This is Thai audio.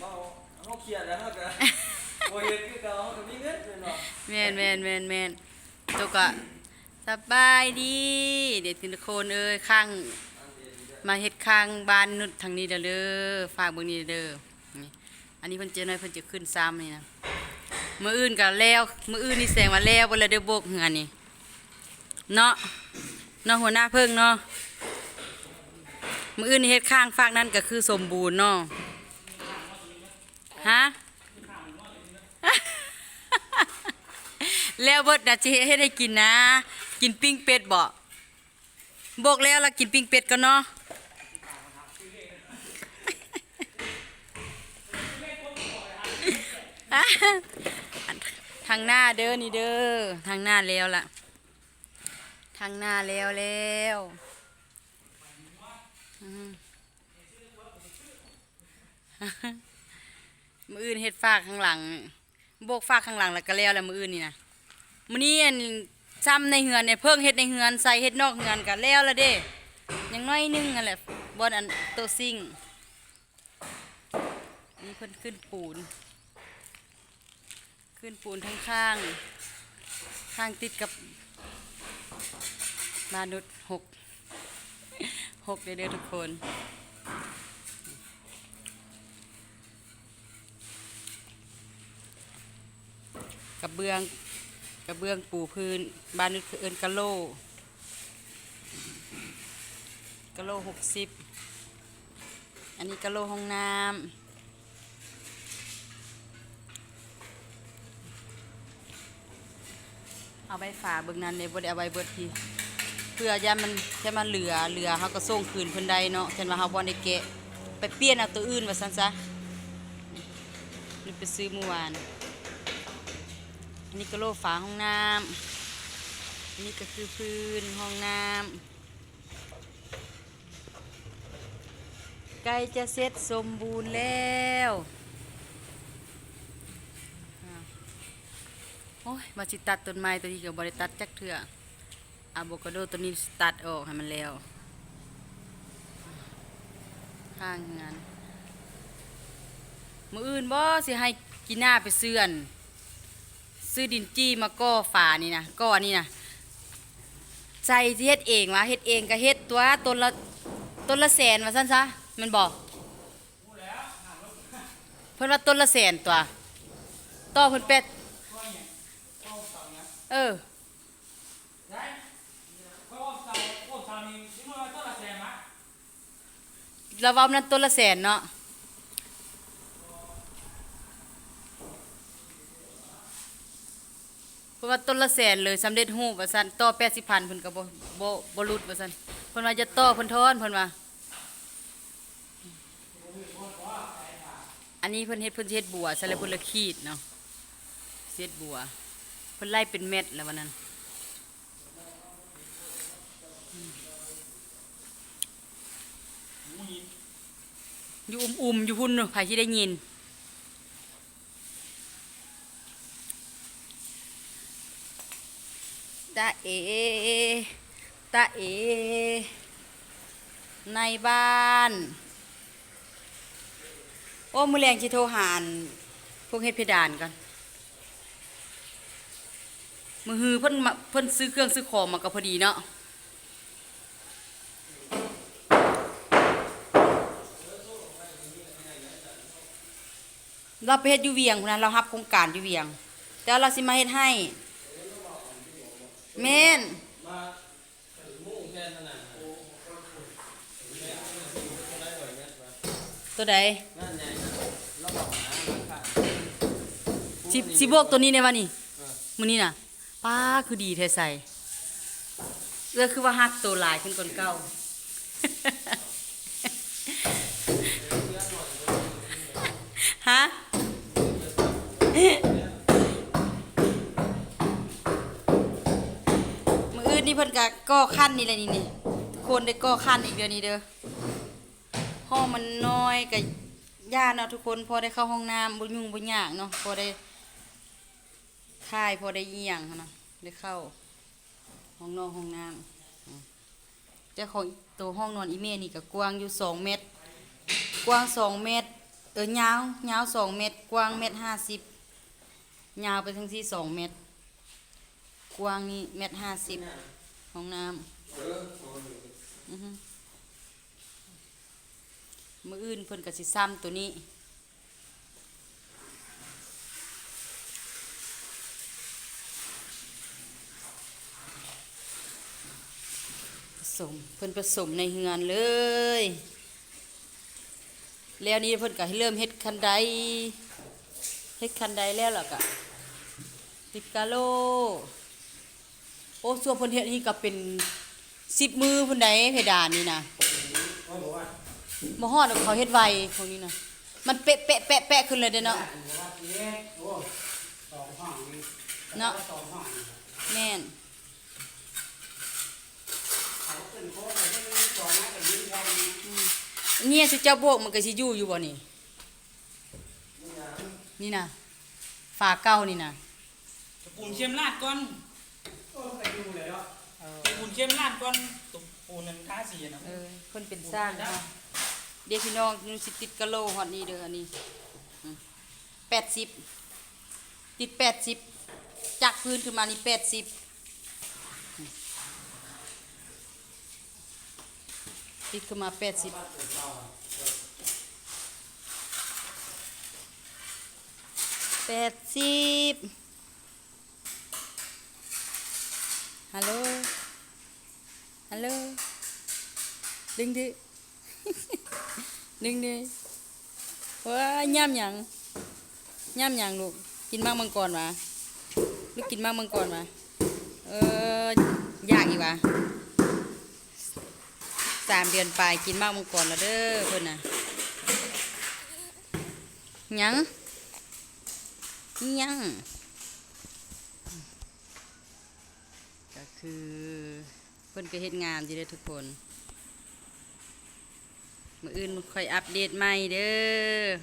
เมาเขาเครียดแล้วเขาก็บ่เฮ็ดคือเก่าเขาก็มีเงินแม่นบ่แม่นแม่นแม่นแม่นตัวก็สบายดี เด็กทีละคนเอ้ยข้างมาเฮ็ดข้างบ้านนุดทางนี้เด้อเด้อฝากเบิ่งนี่เด้อนี่อันนี้เพิ่นเจอน้อยเพิ่นจะขึ้นซ้ำนี่นะมื้ออื่นก็แล้วมื้ออื่นนี่แสงว่าแล้วบ่แล้วเด้อโบกเหือนี่เนาะเนาะหัวหน้าเพิ่งเนาะมื้ออื่นนี่เฮ็ดข้างฝากนั้นก็คือสมบูรณ์เนาะ ฮะแล้วเบิดนะจะเฮ็ดให้ได้กินนะ กินปิ้งเป็ดบ่บอกแล้วล่ะกินปิ้งเป็ดก็เนาะทางหน้าเด้อนี่เด้อทางหน้าแล้วล่ะ ทางหน้าแล้วแล้วอืม มืออื่นเฮ็ดฝากข้างหลัง โบกฝากข้างหลังแล้วก็แล้วแล้วมืออื่นนี่นะมื้อนี้อันซ้ำในเฮือนเนี่ยเพิ่งเฮ็ดในเฮือนใส่เฮ็ดนอกเฮือนก็แล้วแล้วเด้ยังน้อยหนึงนั่นแหละบ่อันโตซิ่งนี่เพิ่นขึ้นปูน ขึ้นปูนทั้งข้าง ข้างติดกับมนุษย์หกหกเด้อเด้อทุกคน กระ เบื้องกระเบื้องปูพื้น บ้านนึกคือเอินกะโลกะโลหกสิบอันนี้กะโลห้องน้ำเอาใบฝาเบิ่งนั้นเลยบ่ได้เอาใบเบิดทีเพื่อย่ามันแค่มันเหลือเหลือเขาก็ส่งคืนเพิ่นได้เนาะเช่นว่าเขาบ่ได้แกะ ไปเปลี่ยนเอาตัวอื่นว่าซั่นซะนี่ไปซื้อเมื่อวาน นนี้ก็โลฝาห้องน้ำนนี้ก็คือพื้นห้องน้ำใกล้จะเสร็จสมบูรณ์แล้วโอ้ยมาสิตัดต้นไม้ตัวนี้กับบริตัดจักเถื่ออะโวคาโดตัวนี้สตัดออกให้มันแล้ว ข้างงานมืออื่นบ่สิให้กินหน้าไปเสื่อน ซื้อดินจี้มาก่อฝานี่นะก่อนี่นะใจสิเฮ็ดเองวะเฮ็ดเองก็เฮ็ดตัวต้นละต้นละแสนว่าซั่นซะแมันบอกเพิ่นว่าต้นละแสนตัวต่อเพิ่นเป็ดเออเราเว้านั้นต้นละแสนเนาะเพราะ ว่าต้นละแสนเลยสำเร็จรูปว่าซั่นต่อ80,000เพิ่นก็บ่บ่บ่หลุดว่าซั่นเพิ่นว่าจะต่อเพิ่นทอนเพิ่นว่าอันนี้เพิ่นเฮ็ดเพิ่นเฮ็ดบัวซะแล้วเพิ่นละขีดเนาะเฮ็ดบัวเพิ่นไล่เป็นเม็ดแล้ววันนั้นอืมอยู่อุ่มๆอยู่พุ่นเนาะไผสิได้ยิน ตาเอตาเอ ในบ้าน โอ้มือแรงจิโทรหานพวกเฮ็ดเพดานก่อนมือฮือเพิ่นเพิ่นซื้อเครื่องซื้อของมาก็พอดีเนาะเราไปเฮ็ดอยู่เวียงพุ่นนะเรารับโครงการอยู่เวียง แต่เราสิมาเฮ็ดให้ แมนตัวใดนั่นไงเราบอกนะค่ะสิสิบวกตัวนี้ในวันนี้มือนี้น่ะป้าคือดีแท้ใส่เอื้อคือว่าฮักตัวลายขึ้นก่อนเก่าฮะ นี่เพิ่นก็ก่อขั้นนี่แหละนี่นี่คนได้ก่อขั้นอีกเดือนนี้เด้อห้องมันน้อยก็ย่าเนาะทุกคนพอได้เข้าห้องน้ำบ่ยุ่งบ่ยากเนาะพอได้ค่ายพอได้เยี่ยงเนะได้เข้า ห้องนอนห้องน้ำเจ้าของตัวห้องนอนอีเมนี่ก็กว้างอยู่สองเมตร กว้างสองเมตร เออยาวยาวสองเมตร กว้างเมตรห้าสิบยาวไปทั้งที่สองเมตร กว้างนี่เมตรห้าสิบ ห้องน้ำมืออื่นเพิ่นก็สิซ้ำตัวนี้ผสมเพิ่นผสมในเฮือนเลย แล้วนี่เพิ่นก็ให้เริ่มเฮ็ดคันไดเฮ็ดคันไดแล้วล่ะก็ติดกาโล โอ้ส่วนเพิ่นเฮ็ดนี่ก็เป็นสิบมือพิ่นไดเพดานนี่นะบ่ฮอดเขาเฮ็ดไวพวกนี้นะมันเป๊ะเป๊ะแปะแปะขึ้นเลยเด้อเนาะเนาะแม่นเนี่ยสิเจ้าโบกมันก็สิอยู่อยู่บ่นี่นี่นะฝาเก่านี่นะปูนเชื่อมลาดก่อน ปูนเชื่อมลาดก่อนตุกปูนนั้นท่าสีนะเออเพิ่นเป็นสร้างเนาะเดี๋ยวพี่น้องนูสิติดกะโลฮอดนี่เด้ออันนี้แปดสิบติดแปดสิบจากพื้นขึ้นมานี่แปดสิบติดขึ้นมาแปดสิบแปดสิบ ฮัลโหล ฮัลโหล ดึงดิ ดึงดิว้าย่ำหยังย่ำหยังลูก กินมากมังกรวะลูกกินมากมังกรวะเออ ยากอีกวะสามเดือนปลายกินมากมังกรแล้วเด้อเพิ่นน่ะยังยัง คือเพิ่นก็เฮ็ดงานอยู่เด้อทุกคนมื้ออื่นค่อยอัปเดตใหม่เด้อ